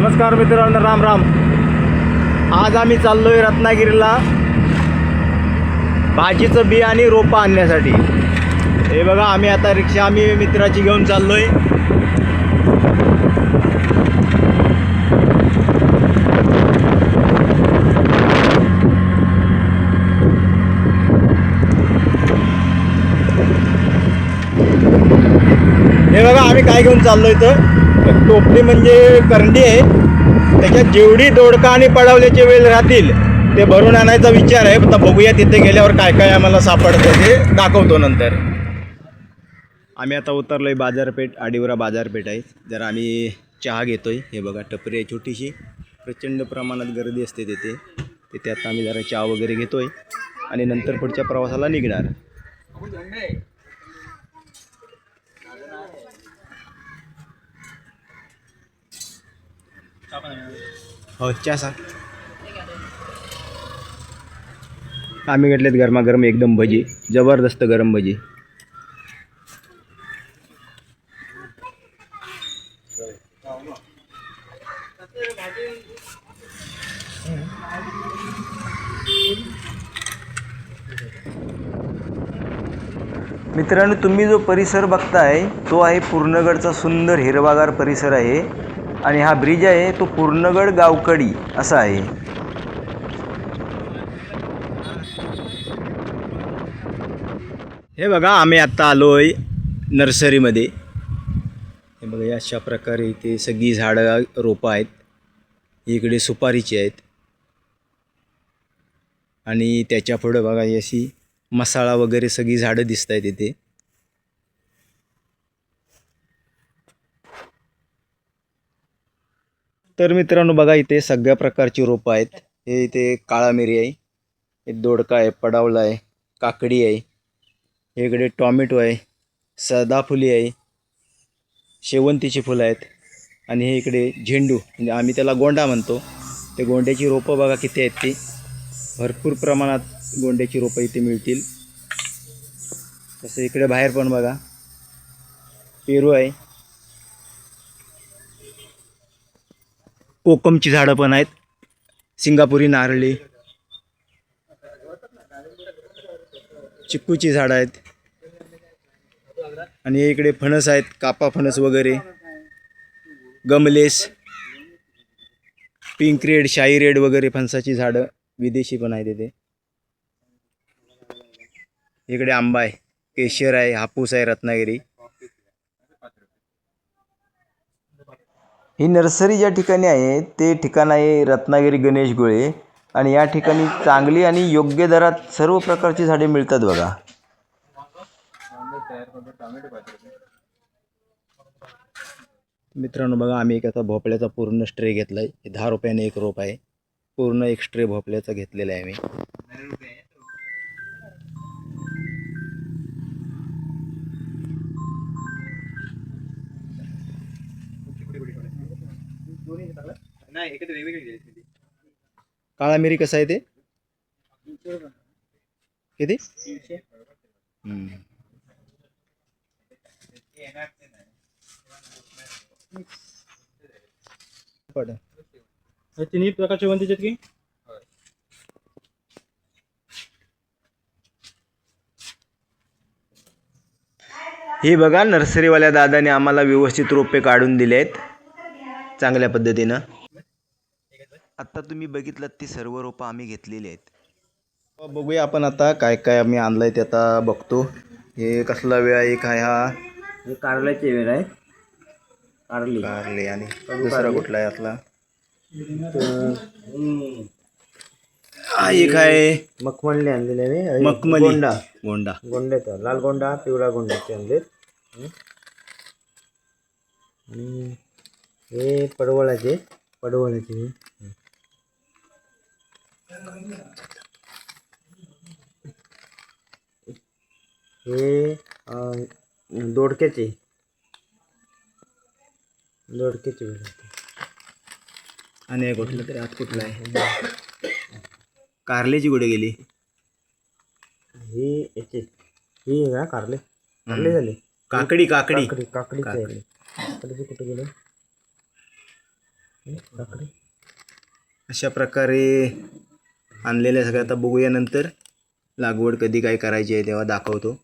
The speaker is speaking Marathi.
नमस्कार मित्रांनो राम राम. आज आम्ही चाललोय रत्नागिरीला भाजीचं बी आणि रोपं आणण्यासाठी. हे बघा आम्ही आता रिक्षा आम्ही मित्राची घेऊन चाललोय. हे बघा आम्ही काय घेऊन चाललो इथं? तर टोपली म्हणजे करंडी आहे. त्याच्यात जेवढी दोडका आणि पडवल्याचे वेळ राहतील ते भरून आणायचा विचार आहे. आता बघूया तिथे गेल्यावर काय काय आम्हाला सापडतं ते दाखवतो नंतर. आम्ही आता उतरलो आहे बाजारपेठ आडिवरा बाजारपेठ आहे. जर आम्ही चहा घेतो आहे हे बघा टपरी आहे छोटीशी. प्रचंड प्रमाणात गर्दी असते तिथे. तिथे आता आम्ही जरा चहा वगैरे घेतो आहे आणि नंतर पुढच्या प्रवासाला निघणार. हो चहा सांग. आम्ही घेतलेत गरमागरम एकदम भजी. जबरदस्त गरम भजी. मित्रांनो तुम्ही जो परिसर बघताय तो आहे पूर्णगडचा सुंदर हिरवागार परिसर आहे. आणि हा ब्रिज आहे तो पूर्णगड गावकडी असा आहे. हे बघा आम्ही आत्ता आलो आहे नर्सरीमध्ये. हे बघा अशा प्रकारे इथे सगळी झाडं रोपं आहेत. इकडे सुपारीची आहेत. आणि त्याच्या पुढं बघा अशी मसाळा वगैरे सगळी झाडं दिसत आहेत इथे. तर मित्रांनो बघा इथे सगळ्या प्रकारची रोपं आहेत. हे इथे काळा मिरी आहे हे दोडका आहे पडावला आहे काकडी आहे हे इकडे टॉमॅटो आहे सदाफुली आहे शेवंतीची फुलं आहेत आणि हे इकडे झेंडू म्हणजे आम्ही त्याला गोंडा म्हणतो. ते गोंड्याची रोपं बघा किती आहेत ती. भरपूर प्रमाणात गोंड्याची रोपं इथे मिळतील. तसं इकडे बाहेर पण बघा पेरू आहे कोकमची झाडं पण आहेत. सिंगापुरी नारळी चिक्कूची झाडं आहेत. आणि इकडे फणस आहेत कापा फणस वगैरे. गमलेस पिंक रेड शाई रेड वगैरे फणसाची झाडं विदेशी पण आहेत इथे. इकडे आंबा आहे केशर आहे हापूस आहे रत्नागिरी. ही नर्सरी ज्या ठिकाणी आहे ते ठिकाण आहे रत्नागिरी गणेश गुळे. आणि या ठिकाणी चांगली आणि योग्य दरात सर्व प्रकारची झाडे मिळतात बघा. मित्रांनो बघा आम्ही एक आता भोपळ्याचा पूर्ण स्ट्रे घेतलाय. आहे दहा रुपयाने एक रोप आहे. पूर्ण एक स्ट्रे भोपळ्याचा घेतलेला आहे मी काळा मिरी कसा आहे ते? किती? हम्म. पड. तिन्ही प्रकारचे वंतीचे की? ही बघा नर्सरीवाल्या दादाने आम्हाला व्यवस्थित रोपे काढून दिले आहेत चांगल्या पद्धतीनं. आत्ता तुम्ही बघितलं ती सर्व रोपं आम्ही घेतलेली आहेत. बघूया आपण आता काय काय आम्ही आणलंय ते आता बघतो. हे कसला वेळ आहे एक आहे हा? हे कारल्याचे वेळ आहे. कारली. कारले आणि दुसरा कुठला आहे यातला हा एक आहे. मखमलने आणलेले आहे. मखमली. गोंडा. गोंडा. गोंड्याचा लाल गोंडा पिवळा गोंड्याचे आणलेत. हं. आणि हे पडवळाचे पडवळाचे. हे. दोडक्याचे. दोडक्याचे वेळ आणि एक कुठलं तरी आत कुठला आहे. कारल्याची कुठे गेली. हे याचे. हे का कारले? कारले झाले. काकडी काकडी. काकडी काकडी. काकडीचे कुठे गेले? काकडी. अशा प्रकारे आणलेल्या सगळ्या आता बघूया नंतर लागवड कधी काय करायची आहे तेव्हा दाखवतो.